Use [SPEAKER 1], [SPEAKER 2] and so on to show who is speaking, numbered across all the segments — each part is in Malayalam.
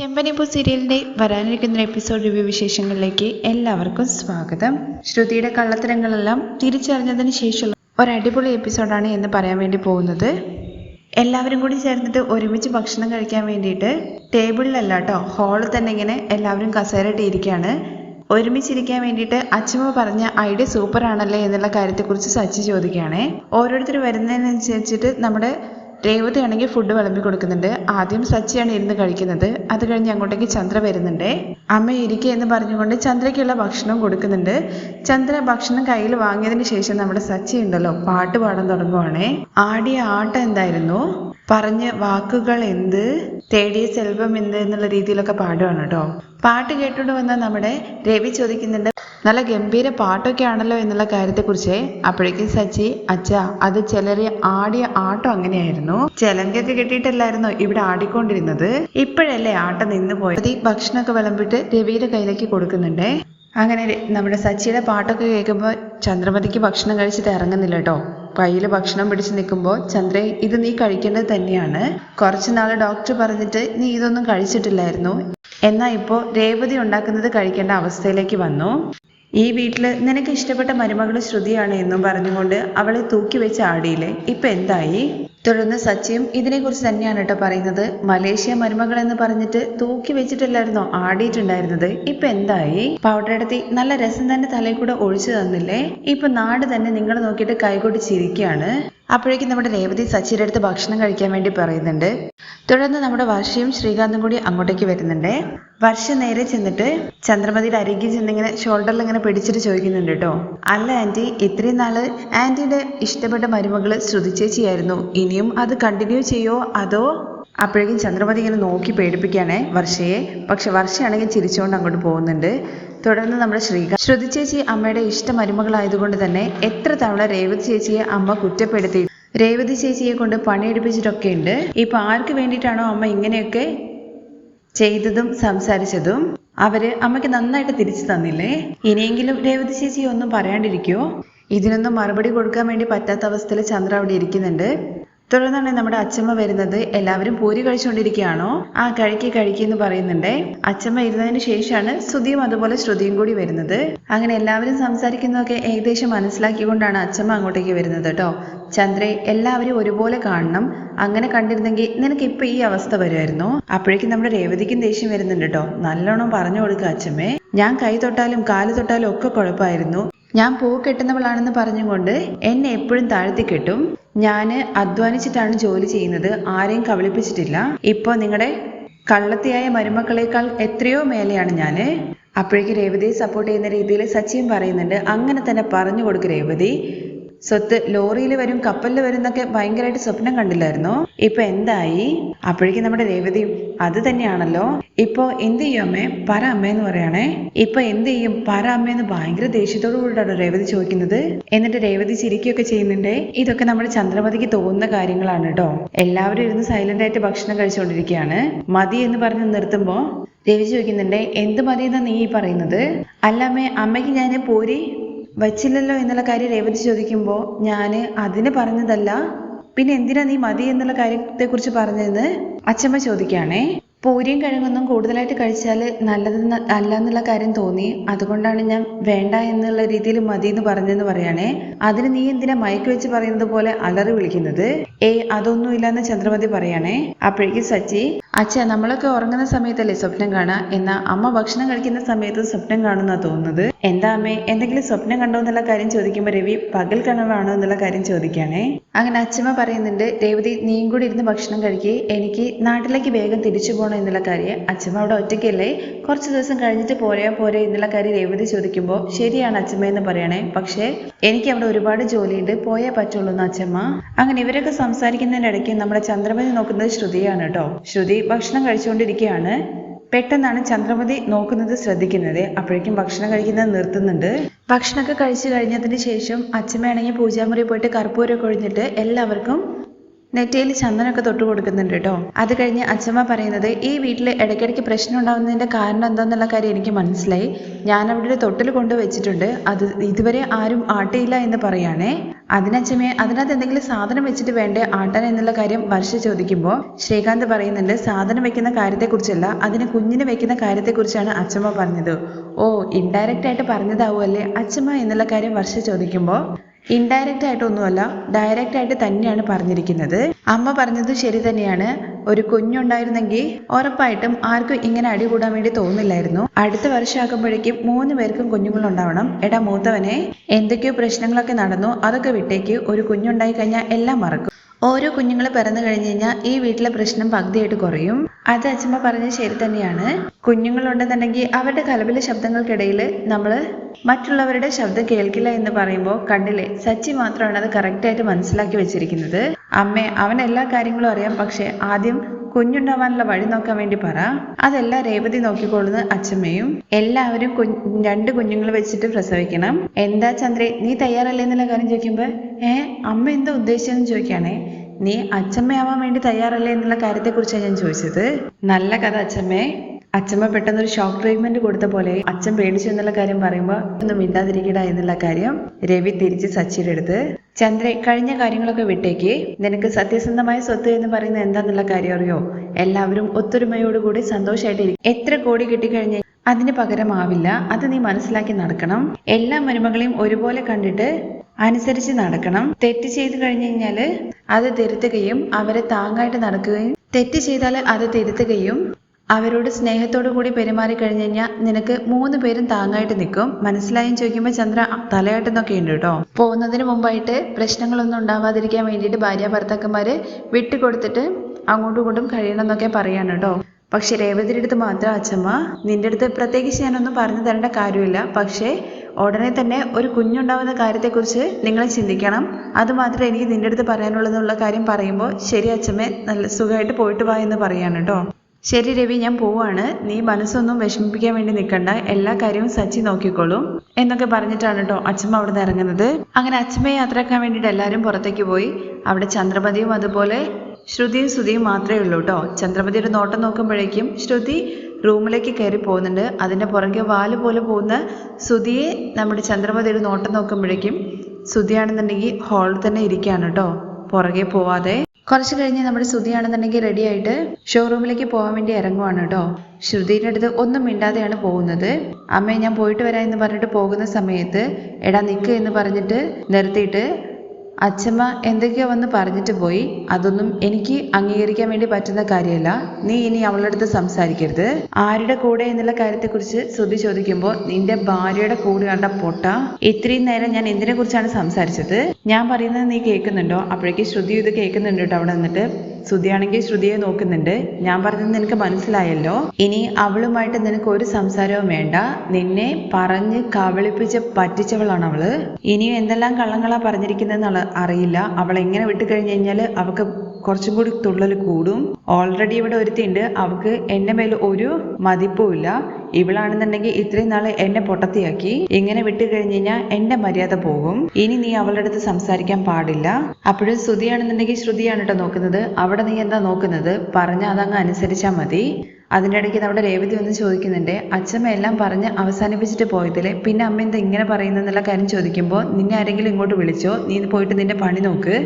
[SPEAKER 1] ചെമ്പനിപ്പൂ സീരിയലിന്റെ വരാനിരിക്കുന്ന എപ്പിസോഡ് റിവ്യൂ വിശേഷങ്ങളിലേക്ക് എല്ലാവർക്കും സ്വാഗതം. ശ്രുതിയുടെ കള്ളത്തരങ്ങളെല്ലാം തിരിച്ചറിഞ്ഞതിന് ശേഷമുള്ള ഒരു അടിപൊളി എപ്പിസോഡാണ് എന്ന് പറയാൻ വേണ്ടി പോകുന്നത്. എല്ലാവരും കൂടി ചേർന്നിട്ട് ഒരുമിച്ച് ഭക്ഷണം കഴിക്കാൻ വേണ്ടിയിട്ട് ടേബിളിലല്ല കേട്ടോ ഹാളിൽ തന്നെ ഇങ്ങനെ എല്ലാവരും കസേരയിട്ട് ഇരിക്കുകയാണ്. ഒരുമിച്ചിരിക്കാൻ വേണ്ടിയിട്ട് അച്ഛമ്മ പറഞ്ഞ ഐഡിയ സൂപ്പർ ആണല്ലേ എന്നുള്ള കാര്യത്തെക്കുറിച്ച് സച്ചി ചോദിക്കുകയാണേ. ഓരോരുത്തർ വരുന്നതിനനുസരിച്ചിട്ട് നമ്മുടെ രേവതി ആണെങ്കിൽ ഫുഡ് വിളമ്പി കൊടുക്കുന്നുണ്ട്. ആദ്യം സച്ചിയാണ് ഇരുന്ന് കഴിക്കുന്നത്. അത് കഴിഞ്ഞ് അങ്ങോട്ടേക്ക് ചന്ദ്ര വരുന്നുണ്ട്. അമ്മ ഇരിക്കുക എന്ന് പറഞ്ഞുകൊണ്ട് ചന്ദ്രയ്ക്കുള്ള ഭക്ഷണം കൊടുക്കുന്നുണ്ട്. ചന്ദ്ര ഭക്ഷണം കയ്യിൽ വാങ്ങിയതിന് ശേഷം നമ്മുടെ സച്ചി ഉണ്ടല്ലോ പാട്ട് പാടാൻ തുടങ്ങുവാണേ. ആടിയ ആട്ടം എന്തായിരുന്നു? പറഞ്ഞ വാക്കുകൾ എന്ത്? തേടിയ സെൽവം എന്ത് എന്നുള്ള രീതിയിലൊക്കെ പാടുവാണ് കേട്ടോ പാട്ട് കേട്ടുകൊണ്ട് വന്ന നമ്മുടെ രവി ചോദിക്കുന്നുണ്ട് നല്ല ഗംഭീര പാട്ടൊക്കെ ആണല്ലോ എന്നുള്ള കാര്യത്തെക്കുറിച്ച്. അപ്പോഴേക്കും സച്ചി അച്ഛ അത് ചിലര് ആടിയ ആട്ടം അങ്ങനെയായിരുന്നു. ചെലങ്കൊക്കെ കെട്ടിയിട്ടല്ലായിരുന്നു ഇവിടെ ആടിക്കൊണ്ടിരുന്നത്? ഇപ്പോഴല്ലേ ആട്ടം നിന്ന് പോയത്. ഈ ഭക്ഷണമൊക്കെ വിളമ്പിട്ട് രവിയുടെ കയ്യിലേക്ക് കൊടുക്കുന്നുണ്ട്. അങ്ങനെ നമ്മുടെ സച്ചിയുടെ പാട്ടൊക്കെ കേൾക്കുമ്പോൾ ചന്ദ്രമതിക്ക് ഭക്ഷണം കഴിച്ചിട്ട് ഇറങ്ങുന്നില്ല കേട്ടോ കയ്യിൽ ഭക്ഷണം പിടിച്ച് നിൽക്കുമ്പോൾ ചന്ദ്രേ ഇത് നീ കഴിക്കേണ്ടത് തന്നെയാണ്. കുറച്ച് നാൾ ഡോക്ടർ പറഞ്ഞിട്ട് നീ ഇതൊന്നും കഴിച്ചിട്ടില്ലായിരുന്നു. എന്നാൽ ഇപ്പോൾ രേവതി ഉണ്ടാക്കുന്നത് കഴിക്കേണ്ട അവസ്ഥയിലേക്ക് വന്നു. ഈ വീട്ടിൽ നിനക്ക് ഇഷ്ടപ്പെട്ട മരുമകൾ ശ്രുതിയാണ് എന്നും പറഞ്ഞുകൊണ്ട് അവളെ തൂക്കി വെച്ച് ആടിയില്ലേ? ഇപ്പൊ എന്തായി? തുടർന്ന് സച്ചിയും ഇതിനെക്കുറിച്ച് തന്നെയാണ് കേട്ടോ പറയുന്നത്. മലേഷ്യ മരുമകൾ എന്ന് പറഞ്ഞിട്ട് തൂക്കി വെച്ചിട്ടില്ലായിരുന്നോ ആടിയിട്ടുണ്ടായിരുന്നത്? ഇപ്പൊ എന്തായി? പൗഡറെടുത്തി നല്ല രസം തന്നെ തലയിൽ കൂടെ ഒഴിച്ചു തന്നില്ലേ? ഇപ്പൊ നാട് തന്നെ നിങ്ങൾ നോക്കിയിട്ട് കൈകൊട്ടി ചിരിക്കുകയാണ് അപ്പോഴേക്കും നമ്മുടെ രേവതി സച്ചിയുടെ അടുത്ത് ഭക്ഷണം കഴിക്കാൻ വേണ്ടി പറയുന്നുണ്ട്. തുടർന്ന് നമ്മുടെ വർഷയും ശ്രീകാന്തും കൂടി അങ്ങോട്ടേക്ക് വരുന്നുണ്ട്. വർഷ നേരെ ചെന്നിട്ട് ചന്ദ്രമതിയുടെ അരികിൽ ചെന്നിങ്ങനെ ഷോൾഡറിൽ ഇങ്ങനെ പിടിച്ചിട്ട് ചോദിക്കുന്നുണ്ട് കേട്ടോ. അല്ല ആന്റി ഇത്രയും നാൾ ആന്റിയുടെ ഇഷ്ടപ്പെട്ട മരുമകൾ ശ്രുതിച്ചേച്ചിയായിരുന്നു ഇനിയും അത് കണ്ടിന്യൂ ചെയ്യോ? അതോ അപ്പോഴേക്കും ചന്ദ്രമതി ഇങ്ങനെ നോക്കി പേടിപ്പിക്കുകയാണേ വർഷയെ. പക്ഷെ വർഷയാണെങ്കിൽ ചിരിച്ചുകൊണ്ട് അങ്ങോട്ട് പോകുന്നുണ്ട്. തുടർന്ന് നമ്മുടെ ശ്രീകാന്ത്. ശ്രുതി ചേച്ചി അമ്മയുടെ ഇഷ്ട മരുമകളായതുകൊണ്ട് തന്നെ എത്ര തവണ രേവതി ചേച്ചിയെ അമ്മ കുറ്റപ്പെടുത്തി. രേവതി ചേച്ചിയെ കൊണ്ട് പണിയെടുപ്പിച്ചിട്ടൊക്കെ ഉണ്ട് ഇപ്പൊ ആർക്ക് വേണ്ടിയിട്ടാണോ അമ്മ ഇങ്ങനെയൊക്കെ ചെയ്തതും സംസാരിച്ചതും? അവർ അമ്മയ്ക്ക് നന്നായിട്ട് തിരിച്ചു തന്നില്ലേ? ഇനിയെങ്കിലും രേവതി ചേച്ചി ഒന്നും പറയാണ്ടിരിക്കുവോ? ഇതിനൊന്നും മറുപടി കൊടുക്കാൻ വേണ്ടി പറ്റാത്ത അവസ്ഥയിൽ ചന്ദ്ര അവിടെ ഇരിക്കുന്നുണ്ട്. തുടർന്നാണ് നമ്മുടെ അച്ഛമ്മ വരുന്നത്. എല്ലാവരും പൂരി കഴിച്ചുകൊണ്ടിരിക്കുകയാണോ? ആ കഴിക്ക് കഴിക്ക് എന്ന് പറയുന്നുണ്ടേ. അച്ഛമ്മ ഇരുന്നതിന് ശേഷമാണ് ശ്രുതിയും അതുപോലെ ശ്രുതിയും കൂടി വരുന്നത്. അങ്ങനെ എല്ലാവരും സംസാരിക്കുന്നതൊക്കെ ഏകദേശം മനസ്സിലാക്കിക്കൊണ്ടാണ് അച്ഛമ്മ അങ്ങോട്ടേക്ക് വരുന്നത് കേട്ടോ. ചന്ദ്രെ എല്ലാവരും ഒരുപോലെ കാണണം. അങ്ങനെ കണ്ടിരുന്നെങ്കിൽ നിനക്ക് ഇപ്പൊ ഈ അവസ്ഥ വരുമായിരുന്നു. അപ്പോഴേക്കും നമ്മുടെ രേവതിക്കും ദേഷ്യം വരുന്നുണ്ട് കേട്ടോ. നല്ലോണം പറഞ്ഞു കൊടുക്കുക അച്ഛമ്മേ ഞാൻ കൈ തൊട്ടാലും കാൽ തൊട്ടാലും ഒക്കെ കുഴപ്പമായിരുന്നു. ഞാൻ പൂ കെട്ടുന്നവളാണെന്ന് പറഞ്ഞുകൊണ്ട് എന്നെ എപ്പോഴും താഴ്ത്തി കെട്ടും. ഞാൻ അധ്വാനിച്ചിട്ടാണ് ജോലി ചെയ്യുന്നത്. ആരെയും കബളിപ്പിച്ചിട്ടില്ല. ഇപ്പോൾ നിങ്ങളുടെ കള്ളത്തിയായ മരുമക്കളേക്കാൾ എത്രയോ മേലെയാണ് ഞാൻ അപ്പോഴേക്ക് രേവതിയെ സപ്പോർട്ട് ചെയ്യുന്ന രീതിയിൽ സച്ചിൻ പറയുന്നുണ്ട്. അങ്ങനെ തന്നെ പറഞ്ഞു കൊടുക്കും രേവതി. സ്വത്ത് ലോറിയിൽ വരും കപ്പലിൽ വരും എന്നൊക്കെ ഭയങ്കരമായിട്ട് സ്വപ്നം കണ്ടില്ലായിരുന്നോ? ഇപ്പൊ എന്തായി? അപ്പോഴേക്കും നമ്മുടെ രേവതിയും അത് തന്നെയാണല്ലോ. ഇപ്പൊ എന്ത് ചെയ്യും അമ്മേ? പറ അമ്മയെന്ന് പറയണേ. ഇപ്പൊ എന്ത് ചെയ്യും? പറ അമ്മയെന്ന് ഭയങ്കര ദേഷ്യത്തോടു കൂടിയിട്ടാണ് രേവതി ചോദിക്കുന്നത്? എന്നിട്ട് രേവതി ചിരിക്കുകയൊക്കെ ചെയ്യുന്നുണ്ട്. ഇതൊക്കെ നമ്മുടെ ചന്ദ്രമതിക്ക് തോന്നുന്ന കാര്യങ്ങളാണ് കേട്ടോ. എല്ലാവരും ഇരുന്ന് സൈലന്റ് ആയിട്ട് ഭക്ഷണം കഴിച്ചുകൊണ്ടിരിക്കുകയാണ്. മതി എന്ന് പറഞ്ഞ് നിർത്തുമ്പോ രവി ചോദിക്കുന്നുണ്ട് എന്ത് മതി എന്നാ നീ പറയുന്നത്? അല്ല അമ്മേ അമ്മയ്ക്ക് ഞാൻ പൂരി വച്ചില്ലല്ലോ എന്നുള്ള കാര്യം രേവതി ചോദിക്കുമ്പോൾ ഞാൻ അതിന് പറഞ്ഞതല്ല. പിന്നെ എന്തിനാ നീ മതി എന്നുള്ള കാര്യത്തെക്കുറിച്ച് പറഞ്ഞതെന്ന് അച്ഛമ്മ ചോദിക്കുകയാണേ. പൂരിയും കിഴങ്ങൊന്നും കൂടുതലായിട്ട് കഴിച്ചാൽ നല്ലതെന്ന് അല്ല എന്നുള്ള കാര്യം തോന്നി. അതുകൊണ്ടാണ് ഞാൻ വേണ്ട എന്നുള്ള രീതിയിൽ മതി എന്ന് പറഞ്ഞെന്ന് പറയണേ. അതിന് നീ എന്തിനാ മയക്ക് വെച്ച് പറയുന്നത് പോലെ അലറി വിളിക്കുന്നത്? ഏ അതൊന്നും ഇല്ലെന്ന് ചന്ദ്രമതി പറയണേ. അപ്പോഴേക്കും സച്ചി അച്ഛ നമ്മളൊക്കെ ഉറങ്ങുന്ന സമയത്തല്ലേ സ്വപ്നം കാണാ? എന്നാ അമ്മ ഭക്ഷണം കഴിക്കുന്ന സമയത്ത് സ്വപ്നം കാണുന്ന തോന്നുന്നത്? എന്താ അമ്മേ എന്തെങ്കിലും സ്വപ്നം കണ്ടോ എന്നുള്ള കാര്യം ചോദിക്കുമ്പോൾ രവി പകൽ കണവാണോ എന്നുള്ള കാര്യം ചോദിക്കുകയാണേ അങ്ങനെ അച്ഛമ്മ പറയുന്നുണ്ട് രേവതി നീയും കൂടി ഇരുന്ന് ഭക്ഷണം കഴിക്കുക എനിക്ക് നാട്ടിലേക്ക് വേഗം തിരിച്ചു പോകണം എന്നുള്ള കാര്യം അച്ഛമ്മ അവിടെ ഒറ്റയ്ക്കല്ലേ? കുറച്ച് ദിവസം കഴിഞ്ഞിട്ട് പോരാ പോരെ എന്നുള്ള കാര്യം രേവതി ചോദിക്കുമ്പോൾ ശരിയാണ് അച്ഛമ്മ എന്ന് പറയണേ. പക്ഷേ എനിക്ക് അവിടെ ഒരുപാട് ജോലിയുണ്ട്. പോയേ പറ്റുള്ളൂ എന്ന് അച്ഛമ്മ. അങ്ങനെ ഇവരൊക്കെ സംസാരിക്കുന്നതിനിടയ്ക്ക് നമ്മുടെ ചന്ദ്രമതി നോക്കുന്നത് ശ്രുതിയാണ് കേട്ടോ. ശ്രുതി ഭക്ഷണം കഴിച്ചുകൊണ്ടിരിക്കുകയാണ്. പെട്ടെന്നാണ് ചന്ദ്രമതി നോക്കുന്നത് ശ്രദ്ധിക്കുന്നത്. അപ്പോഴേക്കും ഭക്ഷണം കഴിക്കുന്നത് നിർത്തുന്നുണ്ട്. ഭക്ഷണമൊക്കെ കഴിച്ചു കഴിഞ്ഞതിന് ശേഷം അച്ഛമ്മയാണെങ്കിൽ പൂജാമുറി പോയിട്ട് കർപ്പൂരമൊക്കെ ഒഴിഞ്ഞിട്ട് എല്ലാവർക്കും നെറ്റയിൽ ചന്ദനൊക്കെ തൊട്ട് കൊടുക്കുന്നുണ്ട് കേട്ടോ. അത് കഴിഞ്ഞ് അച്ഛമ്മ പറയുന്നത് ഈ വീട്ടിൽ ഇടയ്ക്കിടയ്ക്ക് പ്രശ്നം ഉണ്ടാകുന്നതിന്റെ കാരണം എന്താന്നുള്ള കാര്യം എനിക്ക് മനസ്സിലായി. ഞാൻ അവിടെ ഒരു തൊട്ടിൽ കൊണ്ട് വെച്ചിട്ടുണ്ട്. അത് ഇതുവരെ ആരും ആട്ടിയില്ല എന്ന് പറയുകയാണേ അതിനച്ഛമ്മയെ അതിനകത്ത് എന്തെങ്കിലും സാധനം വെച്ചിട്ട് വേണ്ടേ ആട്ടാൻ എന്നുള്ള കാര്യം വർഷ ചോദിക്കുമ്പോൾ ശ്രീകാന്ത് പറയുന്നുണ്ട് സാധനം വെക്കുന്ന കാര്യത്തെക്കുറിച്ചല്ല അതിന് കുഞ്ഞിന് വെക്കുന്ന കാര്യത്തെക്കുറിച്ചാണ് അച്ഛമ്മ പറഞ്ഞത്. ഓ ഇൻഡയറക്റ്റ് ആയിട്ട് പറഞ്ഞതാവുമല്ലേ? അച്ഛമ്മ എന്നുള്ള കാര്യം വർഷ ചോദിക്കുമ്പോൾ ഇൻഡയറക്റ്റ് ആയിട്ടൊന്നുമല്ല ഡയറക്റ്റ് ആയിട്ട് തന്നെയാണ് പറഞ്ഞിരിക്കുന്നത്. അമ്മ പറഞ്ഞത് ശരി തന്നെയാണ്. ഒരു കുഞ്ഞുണ്ടായിരുന്നെങ്കിൽ ഉറപ്പായിട്ടും ആർക്കും ഇങ്ങനെ അടി കൂടാൻ വേണ്ടി തോന്നില്ലായിരുന്നു. അടുത്ത വർഷമാകുമ്പോഴേക്കും മൂന്ന് പേർക്കും കുഞ്ഞുങ്ങളുണ്ടാവണം. എടാ മൂത്തവനെ എന്തൊക്കെയോ പ്രശ്നങ്ങളൊക്കെ നടന്നു. അതൊക്കെ വിട്ടേക്ക് ഒരു കുഞ്ഞുണ്ടായി കഴിഞ്ഞാൽ എല്ലാം മറക്കും. ഓരോ കുഞ്ഞുങ്ങൾ പിറന്നു കഴിഞ്ഞു കഴിഞ്ഞാൽ ഈ വീട്ടിലെ പ്രശ്നം പകുതിയായിട്ട് കുറയും. അത് അച്ഛമ്മ പറഞ്ഞ ശരി തന്നെയാണ്. കുഞ്ഞുങ്ങളുണ്ടെന്നുണ്ടെങ്കിൽ അവരുടെ കലപില ശബ്ദങ്ങൾക്കിടയിൽ നമ്മൾ മറ്റുള്ളവരുടെ ശബ്ദം കേൾക്കില്ല എന്ന് പറയുമ്പോൾ കണ്ടില്ലേ സച്ചി മാത്രമാണ് അത് കറക്റ്റായിട്ട് മനസ്സിലാക്കി വെച്ചിരിക്കുന്നത്. അമ്മേ അവൻ എല്ലാ കാര്യങ്ങളും അറിയാം പക്ഷേ ആദ്യം കുഞ്ഞുണ്ടാവാനുള്ള വഴി നോക്കാൻ വേണ്ടി പറ. അതെല്ലാം രേവതി നോക്കിക്കൊള്ളുന്ന അച്ഛമ്മയും എല്ലാവരും രണ്ട് കുഞ്ഞുങ്ങൾ വെച്ചിട്ട് പ്രസവിക്കണം. എന്താ ചന്ദ്രേ നീ തയ്യാറല്ലേ എന്നുള്ള കാര്യം ചോദിക്കുമ്പോ ഏ അമ്മ എന്താ ഉദ്ദേശിച്ചതെന്ന് ചോദിക്കുകയാണേ നീ അച്ഛമ്മയാവാൻ വേണ്ടി തയ്യാറല്ലേ എന്നുള്ള കാര്യത്തെക്കുറിച്ചാണ് ഞാൻ ചോദിച്ചത്. നല്ല കഥ അച്ഛമ്മേ. അച്ഛമ്മ പെട്ടെന്ന് ഒരു ഷോക്ക് ട്രീറ്റ്മെന്റ് കൊടുത്ത പോലെ അച്ഛൻ പേടിച്ചു എന്നുള്ള കാര്യം പറയുമ്പോൾ ഒന്നും മിണ്ടാതിരിക്കട എന്നുള്ള കാര്യം രവി തിരിച്ച് സച്ചിയുടെ അടുത്ത്. ചന്ദ്രേ കഴിഞ്ഞ കാര്യങ്ങളൊക്കെ വിട്ടേക്ക്. നിനക്ക് സത്യസന്ധമായ സ്വത്ത് എന്ന് പറയുന്നത് എന്താന്നുള്ള കാര്യം അറിയോ? എല്ലാവരും ഒത്തൊരുമയോടുകൂടി സന്തോഷമായിട്ട് ഇരിക്കും എത്ര കോടി കിട്ടിക്കഴിഞ്ഞ അതിന് പകരമാവില്ല. അത് നീ മനസ്സിലാക്കി നടക്കണം. എല്ലാ മരുമകളെയും ഒരുപോലെ കണ്ടിട്ട് അനുസരിച്ച് നടക്കണം. തെറ്റ് ചെയ്തു കഴിഞ്ഞു കഴിഞ്ഞാൽ അത് തിരുത്തുകയും അവരെ താങ്ങായിട്ട് നടക്കുകയും തെറ്റ് ചെയ്താൽ അത് തിരുത്തുകയും അവരോട് സ്നേഹത്തോടു കൂടി പെരുമാറി കഴിഞ്ഞു കഴിഞ്ഞാൽ നിനക്ക് മൂന്ന് പേരും താങ്ങായിട്ട് നിൽക്കും. മനസ്സിലായും ചോദിക്കുമ്പോൾ ചന്ദ്ര തലയാട്ടെന്നൊക്കെ ഉണ്ട് കേട്ടോ. പോകുന്നതിന് മുമ്പായിട്ട് പ്രശ്നങ്ങളൊന്നും ഉണ്ടാവാതിരിക്കാൻ വേണ്ടിയിട്ട് ഭാര്യ ഭർത്താക്കന്മാര് വിട്ടുകൊടുത്തിട്ട് അങ്ങോട്ടും ഇങ്ങോട്ടും കഴിയണം എന്നൊക്കെ പറയാണ് കേട്ടോ. പക്ഷെ രേവതിയുടെ അടുത്ത് മാത്രം അച്ഛമ്മ നിന്റെ അടുത്ത് പ്രത്യേകിച്ച് ഞാനൊന്നും പറഞ്ഞു തരേണ്ട കാര്യമില്ല. പക്ഷേ ഉടനെ തന്നെ ഒരു കുഞ്ഞുണ്ടാവുന്ന കാര്യത്തെക്കുറിച്ച് നിങ്ങൾ ചിന്തിക്കണം. അതുമാത്രമേ എനിക്ക് നിന്റെ അടുത്ത് പറയാനുള്ളതെന്നുള്ള കാര്യം പറയുമ്പോൾ ശരി അച്ഛമ്മേ നല്ല സുഖമായിട്ട് പോയിട്ട് വാ എന്ന് പറയാണ് കേട്ടോ. ശരി രവി ഞാൻ പോവാണ്. നീ മനസ്സൊന്നും വിഷമിപ്പിക്കാൻ വേണ്ടി നിൽക്കണ്ട. എല്ലാ കാര്യവും സച്ചി നോക്കിക്കോളും. എന്നൊക്കെ പറഞ്ഞിട്ടാണ് കേട്ടോ അച്ഛമ്മ അവിടെ നിന്ന് ഇറങ്ങുന്നത്. അങ്ങനെ അച്ഛമ്മയെ യാത്രയാക്കാൻ വേണ്ടിയിട്ട് എല്ലാവരും പുറത്തേക്ക് പോയി. അവിടെ ചന്ദ്രമതിയും അതുപോലെ ശ്രുതിയും ശ്രുതിയും മാത്രമേ ഉള്ളൂ കേട്ടോ ചന്ദ്രമതിയുടെ നോട്ടം നോക്കുമ്പോഴേക്കും ശ്രുതി റൂമിലേക്ക് കയറി പോകുന്നുണ്ട്. അതിന്റെ പുറകെ വാൽ പോലെ പോകുന്ന ശ്രുതിയെ നമ്മുടെ ചന്ദ്രമതിയുടെ നോട്ടം നോക്കുമ്പോഴേക്കും ശ്രുതിയാണെന്നുണ്ടെങ്കിൽ ഹാളിൽ തന്നെ ഇരിക്കുകയാണ് കേട്ടോ പുറകെ പോവാതെ. കുറച്ച് കഴിഞ്ഞ് നമ്മുടെ ശ്രുതിയാണെന്നുണ്ടെങ്കിൽ റെഡി ആയിട്ട് ഷോറൂമിലേക്ക് പോകാൻ വേണ്ടി ഇറങ്ങുവാണ് കേട്ടോ ശ്രുതിയുടെ അടുത്ത് ഒന്നും മിണ്ടാതെയാണ് പോകുന്നത്. അമ്മയെ ഞാൻ പോയിട്ട് വരാം എന്ന് പറഞ്ഞിട്ട് പോകുന്ന സമയത്ത് എടാ നിൽക്ക് എന്ന് പറഞ്ഞിട്ട് നിർത്തിയിട്ട് അച്ഛമ്മ എന്തൊക്കെയോ വന്ന് പറഞ്ഞിട്ട് പോയി. അതൊന്നും എനിക്ക് അംഗീകരിക്കാൻ വേണ്ടി പറ്റുന്ന കാര്യമല്ല. നീ ഇനി അവളുടെ അടുത്ത് സംസാരിക്കരുത്. ആരുടെ കൂടെ എന്നുള്ള കാര്യത്തെക്കുറിച്ച് ശ്രുതി ചോദിക്കുമ്പോൾ നിന്റെ ഭാര്യയുടെ കൂടെ കണ്ട പൊട്ട. ഇത്രയും നേരം ഞാൻ എന്തിനെ കുറിച്ചാണ് സംസാരിച്ചത്? ഞാൻ പറയുന്നത് നീ കേൾക്കുന്നുണ്ടോ? അപ്പോഴേക്ക് ശ്രുതി ഇത് കേൾക്കുന്നുണ്ട് കേട്ടോ അവിടെ നിന്നിട്ട്. ശ്രുതിയാണെങ്കിൽ ശ്രുതിയെ നോക്കുന്നുണ്ട്. ഞാൻ പറഞ്ഞത് നിനക്ക് മനസ്സിലായല്ലോ? ഇനി അവളുമായിട്ട് നിനക്ക് ഒരു സംസാരവും വേണ്ട. നിന്നെ പറഞ്ഞ് കബളിപ്പിച്ച് പറ്റിച്ചവളാണ് അവൾ. ഇനിയും എന്തെല്ലാം കള്ളങ്ങളാ പറഞ്ഞിരിക്കുന്നതെന്നുള്ള അറിയില്ല. അവൾ എങ്ങനെ വിട്ടു കഴിഞ്ഞു കഴിഞ്ഞാൽ അവൾക്ക് കുറച്ചും കൂടി തുള്ളൽ കൂടും. ഓൾറെഡി ഇവിടെ ഒരുത്തിയുണ്ട്. അവൾക്ക് എന്റെ മേൽ ഒരു മതിപ്പും ഇല്ല. ഇവളാണെന്നുണ്ടെങ്കിൽ ഇത്രയും നാൾ എന്നെ പൊട്ടത്തിയാക്കി. ഇങ്ങനെ വിട്ടു കഴിഞ്ഞു കഴിഞ്ഞാൽ എന്റെ മര്യാദ പോകും. ഇനി നീ അവളുടെ അടുത്ത് സംസാരിക്കാൻ പാടില്ല. അപ്പോഴും ശ്രുതിയാണെന്നുണ്ടെങ്കിൽ ശ്രുതിയാണ് കേട്ടോ നോക്കുന്നത്. അവിടെ നീ എന്താ നോക്കുന്നത്? പറഞ്ഞ അതങ്ങ് അനുസരിച്ചാൽ മതി. അതിന്റെ ഇടയ്ക്ക് നമ്മുടെ രേവതി ഒന്ന് ചോദിക്കുന്നുണ്ട്. അച്ഛമ്മ എല്ലാം പറഞ്ഞ് അവസാനിപ്പിച്ചിട്ട് പോയതില്ലേ പിന്നെ അമ്മ എന്താ ഇങ്ങനെ പറയുന്നെന്നുള്ള കാര്യം ചോദിക്കുമ്പോൾ നിന്നെ ആരെങ്കിലും ഇങ്ങോട്ട് വിളിച്ചോ? നീ പോയിട്ട് നിന്റെ പണി നോക്ക്.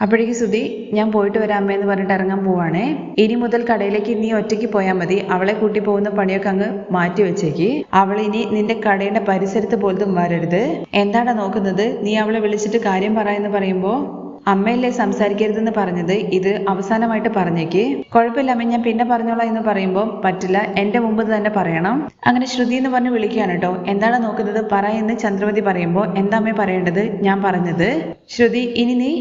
[SPEAKER 1] അപ്പോഴേക്ക് സുധി ഞാൻ പോയിട്ട് വരാം അമ്മയെന്ന് പറഞ്ഞിട്ട് ഇറങ്ങാൻ പോവാണേ. ഇനി മുതൽ കടയിലേക്ക് നീ ഒറ്റയ്ക്ക് പോയാൽ മതി. അവളെ കൂട്ടി പോകുന്ന പണിയൊക്കെ അങ്ങ് മാറ്റി വെച്ചേക്ക്. അവൾ ഇനി നിന്റെ കടയുടെ പരിസരത്ത് പോലത്തും വരരുത്. എന്താണ് നോക്കുന്നത്? നീ അവളെ വിളിച്ചിട്ട് കാര്യം പറയാന്ന് പറയുമ്പോ അമ്മയല്ലേ സംസാരിക്കരുതെന്ന് പറഞ്ഞത്? ഇത് അവസാനമായിട്ട് പറഞ്ഞേക്ക്. കുഴപ്പമില്ല അമ്മ ഞാൻ പിന്നെ പറഞ്ഞോളാം എന്ന് പറയുമ്പോൾ പറ്റില്ല. എന്റെ മുമ്പ് തന്നെ പറയണം. അങ്ങനെ ശ്രുതി എന്ന് പറഞ്ഞ് വിളിക്കുകയാണ് കേട്ടോ. എന്താണ് നോക്കുന്നത്? പറ എന്ന് ചന്ദ്രമതി പറയുമ്പോൾ എന്താ അമ്മേ പറയേണ്ടത്? ഞാൻ പറഞ്ഞത്. ശ്രുതി ഇനി നീ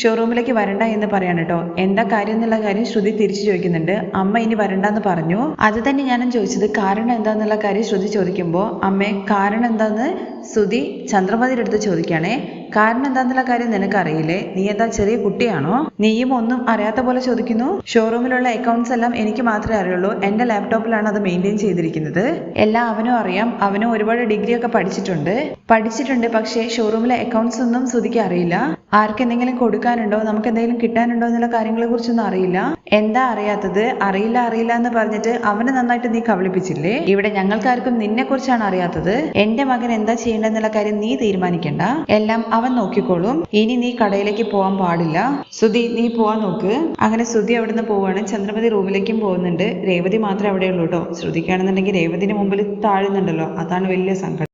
[SPEAKER 1] ഷോറൂമിലേക്ക് വരണ്ട എന്ന് പറയാണ് കേട്ടോ എന്താ കാര്യം എന്നുള്ള കാര്യം ശ്രുതി തിരിച്ചു ചോദിക്കുന്നുണ്ട്. അമ്മ ഇനി വരണ്ടെന്ന് പറഞ്ഞു. അത് തന്നെ ഞാനും ചോദിച്ചത് കാരണം എന്താന്നുള്ള കാര്യം ശ്രുതി ചോദിക്കുമ്പോൾ അമ്മേ കാരണം എന്താന്ന് ശ്രുതി ചന്ദ്രമതിയുടെ അടുത്ത് ചോദിക്കുകയാണേ. കാരണം എന്താന്നുള്ള കാര്യം നിനക്കറിയില്ലേ? നീ എന്താ ചെറിയ കുട്ടിയാണോ? നീയും ഒന്നും അറിയാത്ത പോലെ ചോദിക്കുന്നു? ഷോറൂമിലുള്ള അക്കൗണ്ട്സ് എല്ലാം എനിക്ക് മാത്രമേ അറിയുള്ളൂ. എന്റെ ലാപ്ടോപ്പിലാണ് അത് മെയിന്റെയിൻ ചെയ്തിരിക്കുന്നത്. എല്ലാം അവനും അറിയാം. അവനും ഒരുപാട് ഡിഗ്രി ഒക്കെ പഠിച്ചിട്ടുണ്ട്. പഠിച്ചിട്ടുണ്ട് പക്ഷേ ഷോറൂമിലെ അക്കൗണ്ട്സ് ഒന്നും ശ്രുതിക്ക് അറിയില്ല. ആർക്കെന്തെങ്കിലും കൊടുക്കാനുണ്ടോ? നമുക്ക് എന്തെങ്കിലും കിട്ടാനുണ്ടോ എന്നുള്ള കാര്യങ്ങളെ കുറിച്ചൊന്നും അറിയില്ല. എന്താ അറിയാത്തത്? അറിയില്ല അറിയില്ല എന്ന് പറഞ്ഞിട്ട് അവനെ നന്നായിട്ട് നീ കബളിപ്പിച്ചില്ലേ? ഇവിടെ ഞങ്ങൾക്കാർക്കും നിന്നെ കുറിച്ചാണ് അറിയാത്തത്. എന്റെ മകൻ എന്താ ചെയ്യേണ്ടതെന്നുള്ള കാര്യം നീ തീരുമാനിക്കണ്ട. എല്ലാം അവൻ നോക്കിക്കോളും. ഇനി നീ കടയിലേക്ക് പോകാൻ പാടില്ല. സുധി നീ പോവാൻ നോക്ക്. അങ്ങനെ സുധി അവിടുന്ന് പോവാണ്. ചന്ദ്രമതി റൂമിലേക്കും പോകുന്നുണ്ട്. രേവതി മാത്രമേ അവിടെ ഉള്ളൂ കേട്ടോ ശ്രുതിക്കാണെന്നുണ്ടെങ്കിൽ രേവതിന് മുമ്പിൽ താഴുന്നുണ്ടല്ലോ. അതാണ് വലിയ സങ്കടം.